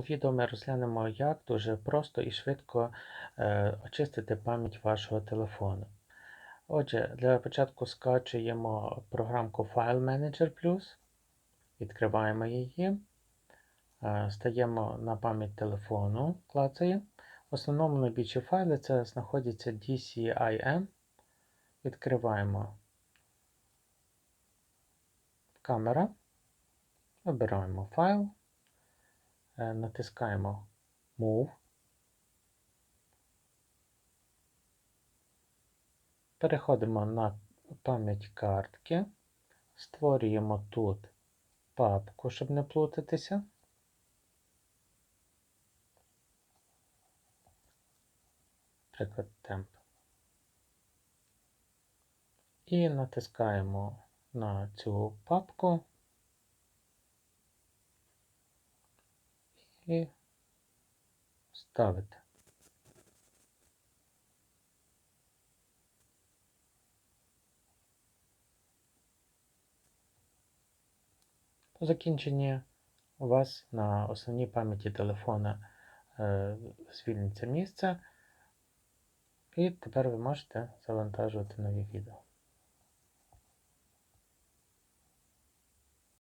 цьому відео ми розглянемо, як дуже просто і швидко е, очистити пам'ять вашого телефону. Отже, для початку скачуємо програмку File Manager Plus, відкриваємо її, е, стаємо на пам'ять телефону, клацаємо. В основному найбільші файли це знаходяться DCIM. Відкриваємо камера, вибираємо файл. Е, натискаємо Move. Переходимо на пам'ять картки, створюємо тут папку, щоб не плутатися. Приклад темп. І натискаємо на цю папку. І ставити. По закінченні у вас на основній пам'яті телефона е, звільниться місце, і тепер ви можете завантажувати нові відео.